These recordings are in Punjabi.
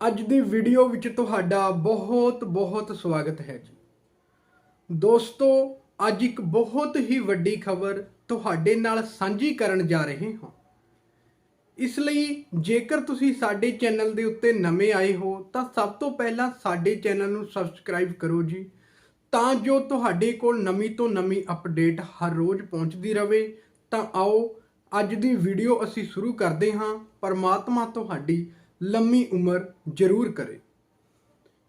ਅੱਜ ਦੀ ਵੀਡੀਓ ਵਿੱਚ ਤੁਹਾਡਾ ਬਹੁਤ ਬਹੁਤ ਸਵਾਗਤ ਹੈ ਜੀ। ਦੋਸਤੋ, ਅੱਜ ਇੱਕ ਬਹੁਤ ਹੀ ਵੱਡੀ ਖਬਰ ਤੁਹਾਡੇ ਨਾਲ ਸਾਂਝੀ ਕਰਨ ਜਾ ਰਹੇ ਹਾਂ। ਇਸ ਲਈ ਜੇਕਰ ਤੁਸੀਂ ਸਾਡੇ ਚੈਨਲ ਦੇ ਉੱਤੇ ਨਵੇਂ ਆਏ ਹੋ, ਤਾਂ ਸਭ ਤੋਂ ਪਹਿਲਾਂ ਸਾਡੇ ਚੈਨਲ ਨੂੰ ਸਬਸਕ੍ਰਾਈਬ ਕਰੋ ਜੀ, ਤਾਂ ਜੋ ਤੁਹਾਡੇ ਕੋਲ ਨਵੀਂ ਤੋਂ ਨਵੀਂ ਅਪਡੇਟ ਹਰ ਰੋਜ਼ ਪਹੁੰਚਦੀ ਰਹੇ ਤਾਂ ਆਓ, ਅੱਜ ਦੀ ਵੀਡੀਓ ਅਸੀਂ ਸ਼ੁਰੂ ਕਰਦੇ ਹਾਂ। ਪਰਮਾਤਮਾ ਤੁਹਾਡੀ ਲੰਮੀ ਉਮਰ ਜ਼ਰੂਰ ਕਰੇ।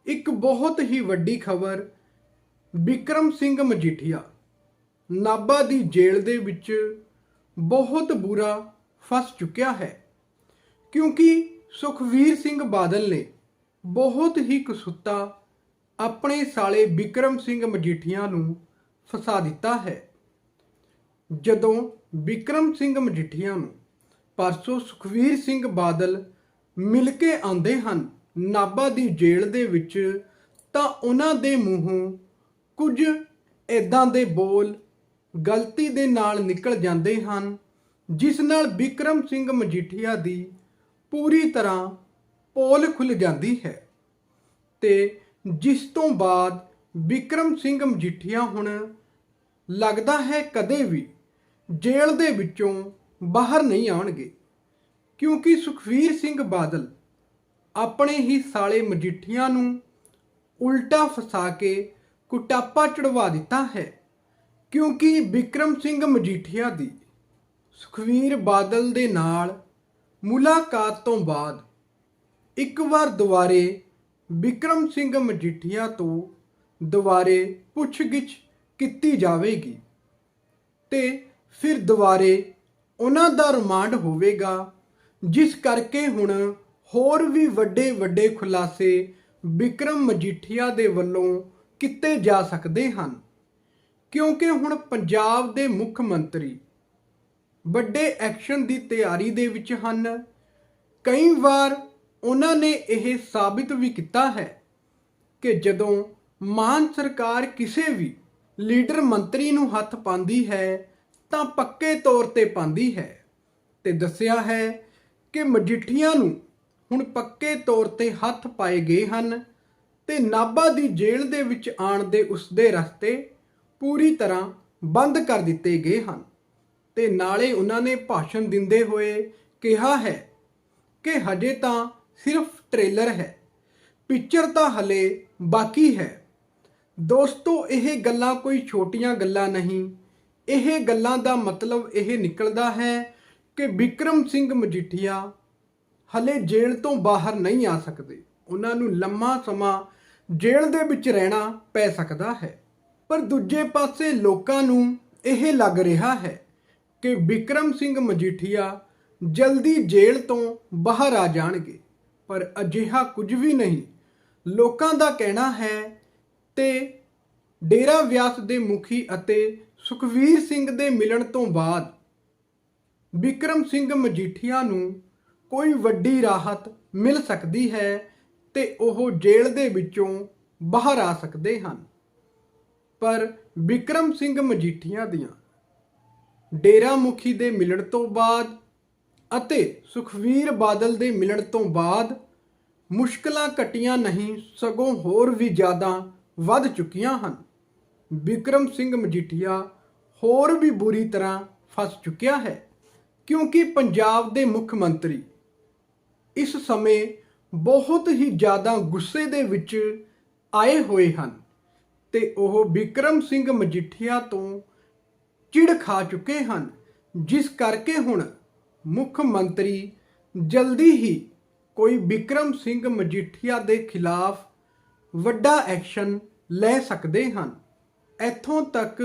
ਇੱਕ ਬਹੁਤ ਹੀ ਵੱਡੀ ਖਬਰ ਵਿਕਰਮ ਸਿੰਘ ਮਜੀਠੀਆ। ਨਾਭਾ ਦੀ ਜੇਲ੍ਹ ਦੇ ਵਿੱਚ ਬਹੁਤ ਬੁਰਾ ਫਸ ਚੁੱਕਿਆ ਹੈ, ਕਿਉਂਕਿ ਸੁਖਵੀਰ ਸਿੰਘ ਬਾਦਲ ਨੇ ਬਹੁਤ ਹੀ ਕਸੁੱਤਾ ਆਪਣੇ ਸਾਲੇ ਵਿਕਰਮ ਸਿੰਘ ਮਜੀਠੀਆ ਨੂੰ ਫਸਾ ਦਿੱਤਾ ਹੈ। ਜਦੋਂ ਵਿਕਰਮ ਸਿੰਘ ਮਜੀਠੀਆ ਨੂੰ ਪਰਸੋਂ ਸੁਖਵੀਰ ਸਿੰਘ ਬਾਦਲ ਮਿਲ ਕੇ ਆਉਂਦੇ ਹਨ ਨਾਭਾ ਦੀ ਜੇਲ੍ਹ ਦੇ ਵਿੱਚ, ਤਾਂ ਉਹਨਾਂ ਦੇ ਮੂੰਹੋਂ ਕੁਝ ਇਦਾਂ ਦੇ ਬੋਲ ਗਲਤੀ ਦੇ ਨਾਲ ਨਿਕਲ ਜਾਂਦੇ ਹਨ, ਜਿਸ ਨਾਲ ਵਿਕਰਮ ਸਿੰਘ ਮਜੀਠੀਆ ਦੀ ਪੂਰੀ ਤਰ੍ਹਾਂ ਪੋਲ ਖੁੱਲ ਜਾਂਦੀ ਹੈ। ਤੇ ਜਿਸ ਤੋਂ ਬਾਅਦ ਵਿਕਰਮ ਸਿੰਘ ਮਜੀਠੀਆ ਹੁਣ ਲੱਗਦਾ ਹੈ ਕਦੇ ਵੀ ਜੇਲ੍ਹ ਦੇ ਵਿੱਚੋਂ ਬਾਹਰ ਨਹੀਂ ਆਉਣਗੇ। ਕਿਉਂਕਿ ਸੁਖਵੀਰ ਸਿੰਘ ਬਾਦਲ ਆਪਣੇ ਹੀ ਸਾਲੇ ਮਜੀਠੀਆਂ ਨੂੰ ਉਲਟਾ ਫਸਾ ਕੇ ਕੁਟਾਪਾ ਚੜਵਾ ਦਿੱਤਾ ਹੈ। ਕਿਉਂਕਿ ਵਿਕਰਮ ਸਿੰਘ ਮਜੀਠੀਆ ਦੀ ਸੁਖਵੀਰ ਬਾਦਲ ਦੇ ਨਾਲ ਮੁਲਾਕਾਤ ਤੋਂ ਬਾਅਦ ਇੱਕ ਵਾਰ ਦੁਬਾਰੇ ਵਿਕਰਮ ਸਿੰਘ ਮਜੀਠੀਆ ਤੋਂ ਦੁਬਾਰੇ ਪੁੱਛਗਿੱਛ ਕੀਤੀ ਜਾਵੇਗੀ ਤੇ ਫਿਰ ਦੁਬਾਰੇ ਉਹਨਾਂ ਦਾ ਰਿਮਾਂਡ ਹੋਵੇਗਾ ਜਿਸ ਕਰਕੇ ਹੁਣ ਹੋਰ ਵੀ ਵੱਡੇ ਵੱਡੇ ਖੁਲਾਸੇ ਵਿਕਰਮ ਮਜੀਠੀਆ ਦੇ ਵੱਲੋਂ ਕੀਤੇ ਜਾ ਸਕਦੇ ਹਨ। ਕਿਉਂਕਿ ਹੁਣ ਪੰਜਾਬ ਦੇ ਮੁੱਖ ਮੰਤਰੀ ਵੱਡੇ ਐਕਸ਼ਨ ਦੀ ਤਿਆਰੀ ਦੇ ਵਿੱਚ ਹਨ। ਕਈ ਵਾਰ ਉਹਨਾਂ ਨੇ ਇਹ ਸਾਬਿਤ ਵੀ ਕੀਤਾ ਹੈ ਕਿ ਜਦੋਂ ਮਾਨ ਸਰਕਾਰ ਕਿਸੇ ਵੀ ਲੀਡਰ ਮੰਤਰੀ ਨੂੰ ਹੱਥ ਪਾਉਂਦੀ ਹੈ ਤਾਂ ਪੱਕੇ ਤੌਰ ਤੇ ਪਾਉਂਦੀ ਹੈ ਤੇ ਦੱਸਿਆ ਹੈ ਕਿ ਮਜੀਠੀਆਂ ਨੂੰ ਹੁਣ ਪੱਕੇ ਤੌਰ ਤੇ ਹੱਥ ਪਾਏ ਗਏ ਹਨ ਤੇ ਨਾਭਾ ਦੀ ਜੇਲ੍ਹ ਦੇ ਵਿੱਚ ਆਣ ਦੇ ਉਸਦੇ ਰਸਤੇ ਪੂਰੀ ਤਰ੍ਹਾਂ ਬੰਦ ਕਰ ਦਿੱਤੇ ਗਏ ਹਨ ਤੇ ਨਾਲੇ ਉਹਨਾਂ ਨੇ ਭਾਸ਼ਣ ਦਿੰਦੇ ਹੋਏ ਕਿਹਾ ਹੈ ਕਿ ਹਜੇ ਤਾਂ ਸਿਰਫ ਟ੍ਰੇਲਰ ਹੈ, ਪਿਕਚਰ ਤਾਂ ਹਲੇ ਬਾਕੀ ਹੈ। ਦੋਸਤੋ, ਇਹ ਗੱਲਾਂ ਕੋਈ ਛੋਟੀਆਂ ਗੱਲਾਂ ਨਹੀਂ, ਇਹ ਗੱਲਾਂ ਦਾ ਮਤਲਬ ਇਹ ਨਿਕਲਦਾ ਹੈ ਕਿ ਵਿਕਰਮ ਸਿੰਘ ਮਜੀਠੀਆ ਹਲੇ ਜੇਲ੍ਹ ਤੋਂ ਬਾਹਰ ਨਹੀਂ ਆ ਸਕਦੇ। ਉਹਨਾਂ ਨੂੰ ਲੰਮਾ ਸਮਾਂ ਜੇਲ੍ਹ ਦੇ ਵਿੱਚ ਰਹਿਣਾ ਪੈ ਸਕਦਾ ਹੈ। ਪਰ ਦੂਜੇ ਪਾਸੇ ਲੋਕਾਂ ਨੂੰ ਇਹ ਲੱਗ ਰਿਹਾ ਹੈ ਕਿ ਵਿਕਰਮ ਸਿੰਘ ਮਜੀਠੀਆ ਜਲਦੀ ਜੇਲ੍ਹ ਤੋਂ ਬਾਹਰ ਆ ਜਾਣਗੇ। ਪਰ ਅਜਿਹਾ ਕੁਝ ਵੀ ਨਹੀਂ। ਲੋਕਾਂ ਦਾ ਕਹਿਣਾ ਹੈ ਤੇ ਡੇਰਾ ਵਿਆਸ ਦੇ ਮੁਖੀ ਅਤੇ ਸੁਖਵੀਰ ਸਿੰਘ ਦੇ ਮਿਲਣ ਤੋਂ ਬਾਅਦ ਵਿਕਰਮ ਸਿੰਘ ਮਜੀਠੀਆ ਨੂੰ ਕੋਈ ਵੱਡੀ ਰਾਹਤ ਮਿਲ ਸਕਦੀ ਹੈ ਤੇ ਉਹ ਜੇਲ੍ਹ ਦੇ ਵਿੱਚੋਂ ਬਾਹਰ ਆ ਸਕਦੇ ਹਨ। ਪਰ ਵਿਕਰਮ ਸਿੰਘ ਮਜੀਠੀਆ ਦੀਆਂ ਡੇਰਾ ਮੁਖੀ ਦੇ ਮਿਲਣ ਤੋਂ ਬਾਅਦ ਅਤੇ ਸੁਖਵੀਰ ਬਾਦਲ ਦੇ ਮਿਲਣ ਤੋਂ ਬਾਅਦ ਮੁਸ਼ਕਲਾਂ ਘਟੀਆਂ ਨਹੀਂ, ਸਗੋਂ ਹੋਰ ਵੀ ਜ਼ਿਆਦਾ ਵੱਧ ਚੁੱਕੀਆਂ ਹਨ। ਵਿਕਰਮ ਸਿੰਘ ਮਜੀਠੀਆ ਹੋਰ ਵੀ ਬੁਰੀ ਤਰ੍ਹਾਂ ਫਸ ਚੁੱਕਿਆ ਹੈ। ਕਿਉਂਕਿ ਪੰਜਾਬ ਦੇ ਮੁੱਖ ਮੰਤਰੀ ਇਸ ਸਮੇਂ ਬਹੁਤ ਹੀ ਜ਼ਿਆਦਾ ਗੁੱਸੇ ਦੇ ਵਿੱਚ ਆਏ ਹੋਏ ਹਨ ਤੇ ਉਹ ਵਿਕਰਮ ਸਿੰਘ ਮਜੀਠੀਆ ਤੋਂ ਚਿੜ ਖਾ ਚੁੱਕੇ ਹਨ, ਜਿਸ ਕਰਕੇ ਹੁਣ ਮੁੱਖ ਮੰਤਰੀ ਜਲਦੀ ਹੀ ਕੋਈ ਵਿਕਰਮ ਸਿੰਘ ਮਜੀਠੀਆ ਦੇ ਖਿਲਾਫ ਵੱਡਾ ਐਕਸ਼ਨ ਲੈ ਸਕਦੇ ਹਨ। ਇੱਥੋਂ ਤੱਕ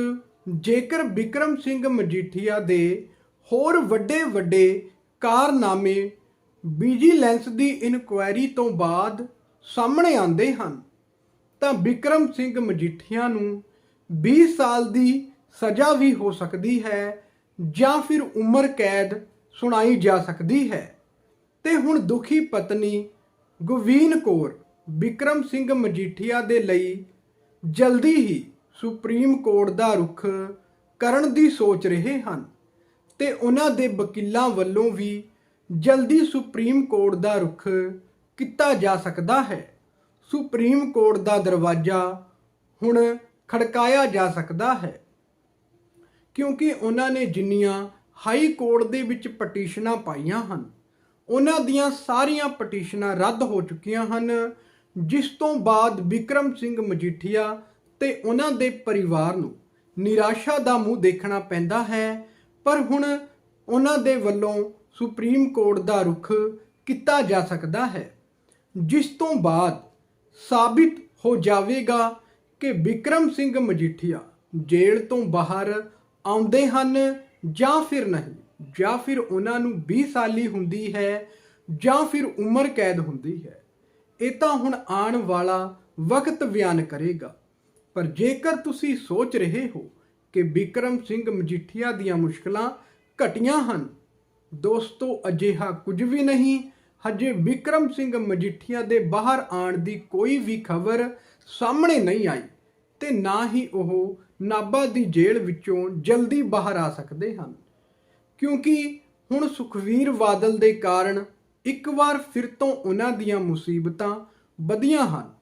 ਜੇਕਰ ਵਿਕਰਮ ਸਿੰਘ ਮਜੀਠੀਆ ਦੇ ਹੋਰ ਵੱਡੇ ਵੱਡੇ ਕਾਰਨਾਮੇ ਵਿਜੀਲੈਂਸ ਦੀ ਇਨਕੁਆਇਰੀ ਤੋਂ ਬਾਅਦ ਸਾਹਮਣੇ ਆਉਂਦੇ ਹਨ। ਤਾਂ ਵਿਕਰਮ ਸਿੰਘ ਮਜੀਠੀਆ ਨੂੰ 20 ਸਾਲ ਦੀ ਸਜ਼ਾ ਵੀ ਹੋ ਸਕਦੀ ਹੈ ਜਾਂ ਫਿਰ ਉਮਰ ਕੈਦ ਸੁਣਾਈ ਜਾ ਸਕਦੀ ਹੈ। ਤੇ ਹੁਣ ਦੁਖੀ ਪਤਨੀ ਗੁਵੀਨ ਕੌਰ ਵਿਕਰਮ ਸਿੰਘ ਮਜੀਠੀਆ ਦੇ ਲਈ ਜਲਦੀ ਹੀ ਸੁਪਰੀਮ ਕੋਰਟ ਦਾ ਰੁਖ ਕਰਨ ਦੀ ਸੋਚ ਰਹੇ ਹਨ। ਤੇ ਉਹਨਾਂ ਦੇ ਵਕੀਲਾਂ ਵੱਲੋਂ ਵੀ ਜਲਦੀ ਸੁਪਰੀਮ ਕੋਰਟ ਦਾ ਰੁਖ ਕੀਤਾ ਜਾ ਸਕਦਾ ਹੈ। ਸੁਪਰੀਮ ਕੋਰਟ ਦਾ ਦਰਵਾਜ਼ਾ ਹੁਣ ਖੜਕਾਇਆ ਜਾ ਸਕਦਾ ਹੈ। ਕਿਉਂਕਿ ਉਹਨਾਂ ਨੇ ਜਿੰਨੀਆਂ ਹਾਈ ਕੋਰਟ ਦੇ ਵਿੱਚ ਪਟੀਸ਼ਨਾਂ ਪਾਈਆਂ ਹਨ, ਉਹਨਾਂ ਦੀਆਂ ਸਾਰੀਆਂ ਪਟੀਸ਼ਨਾਂ ਰੱਦ ਹੋ ਚੁੱਕੀਆਂ ਹਨ, ਜਿਸ ਤੋਂ ਬਾਅਦ ਵਿਕਰਮ ਸਿੰਘ ਮਜੀਠੀਆ ਤੇ ਉਹਨਾਂ ਦੇ ਪਰਿਵਾਰ ਨੂੰ ਨਿਰਾਸ਼ਾ ਦਾ ਮੂੰਹ ਦੇਖਣਾ ਪੈਂਦਾ ਹੈ ਪਰ ਹੁਣ ਉਹਨਾਂ ਦੇ ਵੱਲੋਂ ਸੁਪਰੀਮ ਕੋਰਟ ਦਾ ਰੁਖ ਕੀਤਾ ਜਾ ਸਕਦਾ ਹੈ, ਜਿਸ ਤੋਂ ਬਾਅਦ ਸਾਬਿਤ ਹੋ ਜਾਵੇਗਾ ਕਿ ਵਿਕਰਮ ਸਿੰਘ ਮਜੀਠੀਆ ਜੇਲ੍ਹ ਤੋਂ ਬਾਹਰ ਆਉਂਦੇ ਹਨ ਜਾਂ ਫਿਰ ਨਹੀਂ, ਜਾਂ ਫਿਰ ਉਹਨਾਂ ਨੂੰ 20 ਸਾਲੀ ਹੁੰਦੀ ਹੈ, ਜਾਂ ਫਿਰ ਉਮਰ ਕੈਦ ਹੁੰਦੀ ਹੈ। ਇਹ ਤਾਂ ਹੁਣ ਆਉਣ ਵਾਲਾ ਵਕਤ ਬਿਆਨ ਕਰੇਗਾ। ਪਰ ਜੇਕਰ ਤੁਸੀਂ ਸੋਚ ਰਹੇ ਹੋ ਕਿ ਬਿਕਰਮ ਸਿੰਘ ਮਜੀਠੀਆ ਦੀਆਂ ਮੁਸ਼ਕਲਾਂ ਘਟੀਆਂ ਹਨ। ਦੋਸਤੋ, ਅਜਿਹਾ ਕੁਝ ਵੀ ਨਹੀਂ। ਹਜੇ ਵਿਕਰਮ ਸਿੰਘ ਮਜੀਠੀਆ ਦੇ ਬਾਹਰ ਆਉਣ ਦੀ ਕੋਈ ਵੀ ਖਬਰ ਸਾਹਮਣੇ ਨਹੀਂ ਆਈ ਤੇ ਨਾ ਹੀ ਉਹ ਨਾਭਾ ਦੀ ਜੇਲ੍ਹ ਵਿੱਚੋਂ ਜਲਦੀ ਬਾਹਰ ਆ ਸਕਦੇ ਹਨ। ਕਿਉਂਕਿ ਹੁਣ ਸੁਖਵੀਰ ਬਾਦਲ ਦੇ ਕਾਰਨ ਇੱਕ ਵਾਰ ਫਿਰ ਤੋਂ ਉਹਨਾਂ ਦੀਆਂ ਮੁਸੀਬਤਾਂ ਵਧੀਆਂ ਹਨ।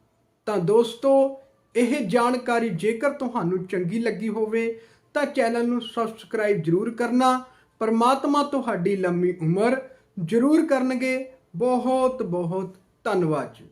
ਤਾਂ ਦੋਸਤੋ ਇਹ ਜਾਣਕਾਰੀ ਜੇਕਰ ਤੁਹਾਨੂੰ ਚੰਗੀ ਲੱਗੀ ਹੋਵੇ ਤਾਂ ਚੈਨਲ ਨੂੰ ਸਬਸਕ੍ਰਾਈਬ ਜ਼ਰੂਰ ਕਰਨਾ। ਪਰਮਾਤਮਾ ਤੁਹਾਡੀ ਲੰਮੀ ਉਮਰ ਜ਼ਰੂਰ ਕਰਨਗੇ। ਬਹੁਤ ਬਹੁਤ ਧੰਨਵਾਦ ਜੀ।